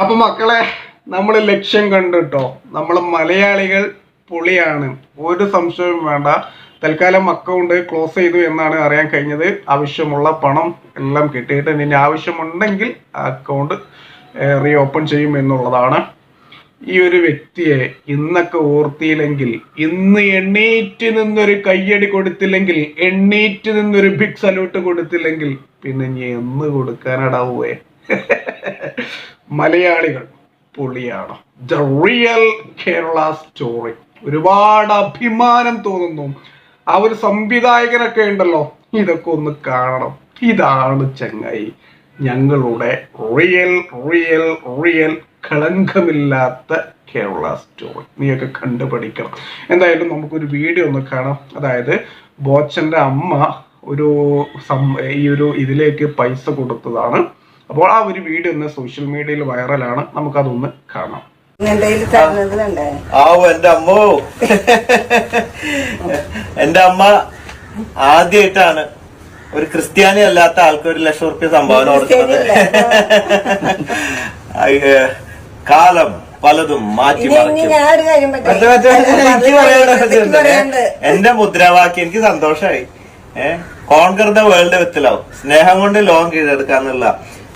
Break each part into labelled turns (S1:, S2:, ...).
S1: അപ്പൊ മക്കളെ നമ്മൾ ലക്ഷ്യം കണ്ടിട്ടോ നമ്മൾ മലയാളികൾ പൊളിയാണ്. ഒരു സംശയവും വേണ്ട. തൽക്കാലം അക്കൗണ്ട് ക്ലോസ് ചെയ്തു എന്നാണ് അറിയാൻ കഴിഞ്ഞത്. ആവശ്യമുള്ള പണം എല്ലാം കിട്ടിയിട്ട് ഇനി ആവശ്യമുണ്ടെങ്കിൽ അക്കൗണ്ട് റീ ഓപ്പൺ ചെയ്യും എന്നുള്ളതാണ്. ഈ ഒരു വ്യക്തിയെ ഇന്നൊക്കെ ഓർത്തിയില്ലെങ്കിൽ ഇന്ന് എണ്ണീറ്റ് നിന്നൊരു കയ്യടി കൊടുത്തില്ലെങ്കിൽ എണ്ണീറ്റ് നിന്നൊരു ബിഗ് സല്യൂട്ട് കൊടുത്തില്ലെങ്കിൽ പിന്നെ ഇനി എന്ന് കൊടുക്കാനടാവേ മലയാളികൾ പൊളിയാണ്. ദ റിയൽ കേരള സ്റ്റോറി ഒരുപാട് അഭിമാനം തോന്നുന്നു. ആ ഒരു സംവിധായകനൊക്കെ ഉണ്ടല്ലോ. ഇതൊക്കെ ഒന്ന് കാണണം. ഇതാണ് ചങ്ങായി. ഞങ്ങളുടെ റിയൽ റിയൽ റിയൽ കളങ്കമില്ലാത്ത കേരള സ്റ്റോറി നീയൊക്കെ കണ്ടുപഠിക്കണം. എന്തായാലും നമുക്കൊരു വീഡിയോ ഒന്ന് കാണാം. അതായത് ബോച്ചന്റെ അമ്മ ഒരു സം- ഈ ഒരു ഇതിലേക്ക് പൈസ കൊടുത്തതാണ്. അപ്പോൾ ആ ഒരു വീഡിയോ ഇന്ന് സോഷ്യൽ മീഡിയയിൽ വൈറലാണ് നമുക്കതൊന്ന് കാണാം.
S2: ആവോ എന്റെ അമ്മോ. എന്റെ അമ്മ ആദ്യമായിട്ടാണ് ഒരു ക്രിസ്ത്യാനി അല്ലാത്ത ആൾക്ക് ഒരു ലക്ഷം റുപ്യ സംഭാവന കൊടുക്കുന്നത്. അയ്യ, കാലം പലതും മാറ്റി എന്റെ മുദ്രാവാക്യം എനിക്ക് സന്തോഷമായി ഏഹ് conquer the world with love സ്നേഹം കൊണ്ട് ലോകം കീഴടക്കാന്നുള്ള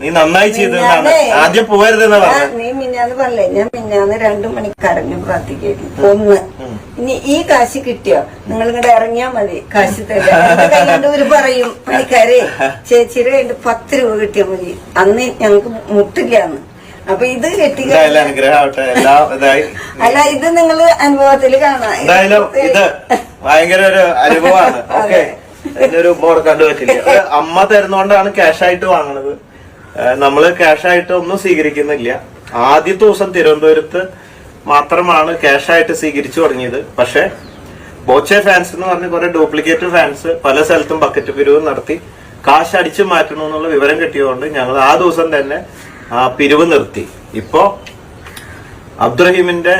S2: നീ നന്നായി ചെയ്തതാണ്. ആദ്യം പോകരുതെന്ന് പറഞ്ഞു
S3: നീ മിന്നാന്ന് പറഞ്ഞേ ഞാൻ മിന്നാന്ന് രണ്ടു മണിക്ക് കരഞ്ഞു പ്രാർത്ഥിക്കായിരുന്നു ഒന്ന് ഇനി ഈ കാശ് കിട്ടിയോ? നിങ്ങൾ ഇങ്ങോട്ട് ഇറങ്ങിയാ മതി. കാശ് തരാം എന്റെ കൊണ്ട് ഒരു പറയും പണിക്കാരെ ചേച്ചിയുടെ കയ്യിൽ പത്ത് രൂപ കിട്ടിയാ മതി. അന്ന് ഞങ്ങക്ക് മുട്ടില്ലാന്ന്. അപ്പൊ ഇത് കെട്ടി അല്ല ഇത് നിങ്ങൾ അനുഭവത്തിൽ കാണാം.
S2: ഇത് ഭയങ്കര ഒരു അനുഭവമാണ്. ഓക്കെ ഇതിനൊരു ബോർഡ് കണ്ടുപറ്റില്ല പറ്റില്ല. അമ്മ തരുന്നോണ്ടാണ് ക്യാഷ് ആയിട്ട് വാങ്ങണത്. ഏഹ് നമ്മൾ ക്യാഷ് ആയിട്ട് ഒന്നും സ്വീകരിക്കുന്നില്ല. ആദ്യത്തെ ദിവസം തിരുവനന്തപുരത്ത് മാത്രമാണ് ക്യാഷ് ആയിട്ട് സ്വീകരിച്ചു തുടങ്ങിയത്. പക്ഷെ ബോച്ചെ ഫാൻസ് എന്ന് പറഞ്ഞ കുറെ ഡ്യൂപ്ലിക്കേറ്റ് ഫാൻസ് പല സ്ഥലത്തും ബക്കറ്റ് പിരിവ് നടത്തി കാശ് അടിച്ചു മാറ്റണം എന്നുള്ള വിവരം കിട്ടിയതുകൊണ്ട് ഞങ്ങൾ ആ ദിവസം തന്നെ ആ പിരിവ് നിർത്തി. ഇപ്പോ അബ്ദുറഹീമിന്റെ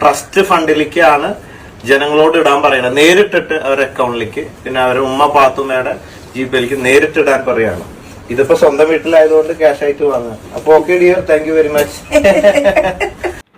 S2: ട്രസ്റ്റ് ഫണ്ടിലേക്കാണ് ജനങ്ങളോട് ഇടാൻ പറയുന്നത്. നേരിട്ടിട്ട് അവരുടെ അക്കൗണ്ടിലേക്ക് പിന്നെ അവരുടെ ഉമ്മ പാത്തുമ്മയുടെ ജിപേയിലേക്ക് നേരിട്ട് നേരിട്ടിടാൻ പറയാണ് ഇതിപ്പോ സ്വന്തം വീട്ടിലായതുകൊണ്ട് ക്യാഷ് ആയിട്ട് വാങ്ങാം അപ്പൊ okay dear thank you very much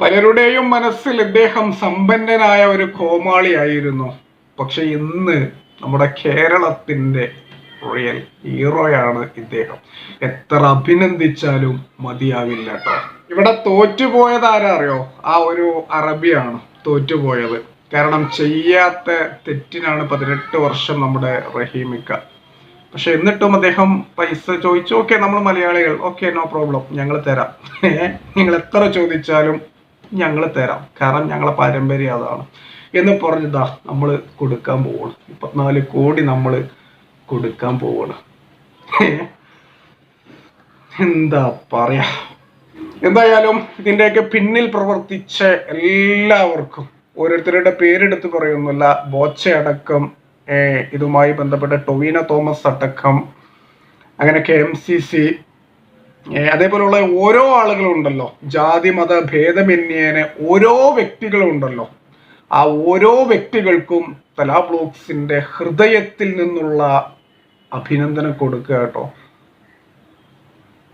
S1: പലരുടെയും മനസ്സിൽ ഇദ്ദേഹം സമ്പന്നനായ ഒരു കോമാളിയായിരുന്നു. പക്ഷെ ഇന്ന് നമ്മുടെ കേരളത്തിന്റെ റിയൽ ഹീറോയാണ് ഇദ്ദേഹം. എത്ര അഭിനന്ദിച്ചാലും മതിയാവില്ല കേട്ടോ. ഇവിടെ തോറ്റുപോയത് ആരറിയോ ആ ഒരു അറബിയാണ് തോറ്റുപോയത്. കാരണം ചെയ്യാത്ത തെറ്റിനാണ് പതിനെട്ട് വർഷം നമ്മുടെ റഹീമിക്ക. പക്ഷെ എന്നിട്ടും അദ്ദേഹം പൈസ ചോദിച്ചു ഓക്കെ നമ്മൾ മലയാളികൾ. ഓക്കെ നോ പ്രോബ്ലം ഞങ്ങൾ തരാം. നിങ്ങൾ എത്ര ചോദിച്ചാലും ഞങ്ങൾ തരാം. കാരണം ഞങ്ങളെ പാരമ്പര്യം അതാണ്. എന്ന് പറഞ്ഞതാ നമ്മൾ കൊടുക്കാൻ പോവാണ്. മുപ്പത്തിനാല് കോടി നമ്മൾ കൊടുക്കാൻ പോവാണ്. എന്താ പറയാ? എന്തായാലും ഇതിന്റെയൊക്കെ പിന്നിൽ പ്രവർത്തിച്ച എല്ലാവർക്കും ഓരോരുത്തരുടെ പേരെടുത്ത് പറയുന്നില്ല ബോച്ച അടക്കം ഏർ ഇതുമായി ബന്ധപ്പെട്ട ടൊവീന തോമസ് അടക്കം അങ്ങനെ കെ എം സി സി അതേപോലെയുള്ള ഓരോ ആളുകളുണ്ടല്ലോ. ജാതി മത ഭേദമന്യേനെ ഓരോ വ്യക്തികളുണ്ടല്ലോ. ആ ഓരോ വ്യക്തികൾക്കും തലാ ബ്ലോക്സിന്റെ ഹൃദയത്തിൽ നിന്നുള്ള അഭിനന്ദനം കൊടുക്കുക കേട്ടോ.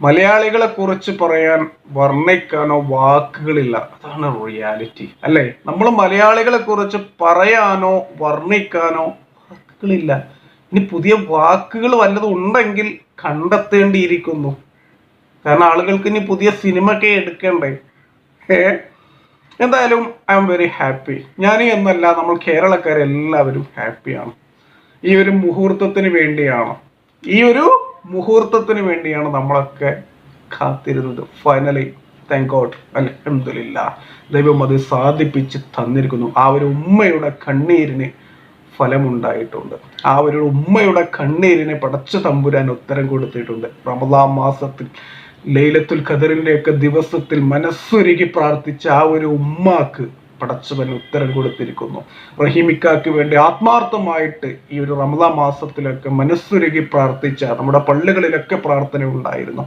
S1: മലയാളികളെ കുറിച്ച് പറയാൻ വർണിക്കാനോ വാക്കുകളില്ല. അതാണ് റിയാലിറ്റി. അല്ലേ? നമ്മൾ മലയാളികളെ കുറിച്ച് പറയാനോ വർണിക്കാനോ വാക്കുകളില്ല. ഇനി പുതിയ വാക്കുകൾ വല്ലതും ഉണ്ടെങ്കിൽ കണ്ടെത്തേണ്ടിയിരിക്കുന്നു. കാരണം ആളുകൾക്ക് ഇനി പുതിയ സിനിമയൊക്കെ എടുക്കണ്ടേ? ഏ എന്തായാലും ഐ എം വെരി ഹാപ്പി. ഞാൻ എന്നല്ല നമ്മൾ കേരളക്കാരെല്ലാവരും ഹാപ്പിയാണ്. ഈ ഒരു മുഹൂർത്തത്തിന് വേണ്ടിയാണ്. ഈ ഒരു മുഹൂർത്തത്തിന് വേണ്ടിയാണ് നമ്മളൊക്കെ കാത്തിരുന്നത്. ഫൈനലി താങ്ക് ഗോഡ് അലഹമില്ല ദൈവം അത് സാധിപ്പിച്ച് തന്നിരിക്കുന്നു. ആ ഒരു ഉമ്മയുടെ കണ്ണീരിന് ഫലമുണ്ടായിട്ടുണ്ട്. ആ ഒരു ഉമ്മയുടെ കണ്ണീരിനെ പടച്ച തമ്പുരാൻ ഉത്തരം കൊടുത്തിട്ടുണ്ട്. റമദാൻ മാസത്തിൽ ലൈലത്തുൽ ഖദറിന്റെയൊക്കെ ദിവസത്തിൽ മനസ്സൊരുക്കി പ്രാർത്ഥിച്ച ആ ഒരു ഉമ്മാക്ക് പടച്ചവൻ ഉത്തരം കൊടുത്തിരിക്കുന്നു. റഹീമിക്കാക്ക് വേണ്ടി ആത്മാർത്ഥമായിട്ട് ഈ ഒരു റമദാ മാസത്തിലൊക്കെ മനസ്സൊരുക്കി പ്രാർത്ഥിച്ച നമ്മുടെ പള്ളികളിലൊക്കെ പ്രാർത്ഥന ഉണ്ടായിരുന്നു.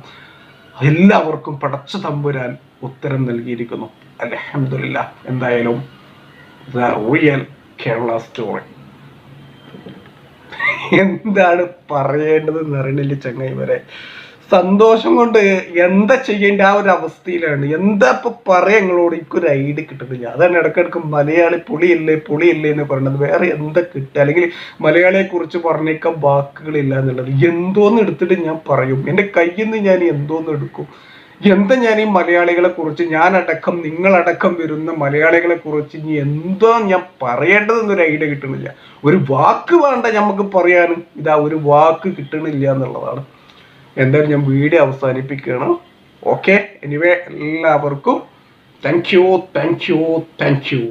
S1: എല്ലാവർക്കും പടച്ച തമ്പുരാൻ ഉത്തരം നൽകിയിരിക്കുന്നു. അലഹമില്ല എന്തായാലും റിയൽ കേരള സ്റ്റോറി. എന്താണ് പറയേണ്ടതെന്ന് അറിയണില്ല ചങ്ങായി വരെ സന്തോഷം കൊണ്ട് എന്താ ചെയ്യേണ്ട ആ ഒരു അവസ്ഥയിലാണ്. എന്താ ഇപ്പൊ പറയാ നിങ്ങളോട്? എനിക്കൊരു ഐഡിയ കിട്ടുന്നില്ല. അതാണ് ഇടക്കിടക്ക് മലയാളി പുളിയില്ലേ പുളിയില്ലേ എന്ന് പറയുന്നത് വേറെ എന്താ കിട്ടുക? അല്ലെങ്കിൽ മലയാളിയെ കുറിച്ച് പറഞ്ഞേക്കാൻ വാക്കുകളില്ല എന്നുള്ളത്. എന്തോന്ന് എടുത്തിട്ട് ഞാൻ പറയും. എന്റെ കയ്യിൽ നിന്ന് ഞാൻ എന്തോന്ന് എടുക്കും? എന്താ ഞാൻ ഈ മലയാളികളെ കുറിച്ച് ഞാനടക്കം നിങ്ങളടക്കം വരുന്ന മലയാളികളെ കുറിച്ച് ഇനി എന്തോ ഞാൻ പറയേണ്ടതെന്നൊരു ഐഡിയ കിട്ടണില്ല. ഒരു വാക്ക് വേണ്ട നമുക്ക് പറയാനും ഇതാ ഒരു വാക്ക് കിട്ടണില്ല എന്നുള്ളതാണ്. എന്തായാലും ഞാൻ വീഡിയോ അവസാനിപ്പിക്കുകയാണ്. ഓക്കെ എനിവേ എല്ലാവർക്കും thank you thank you thank you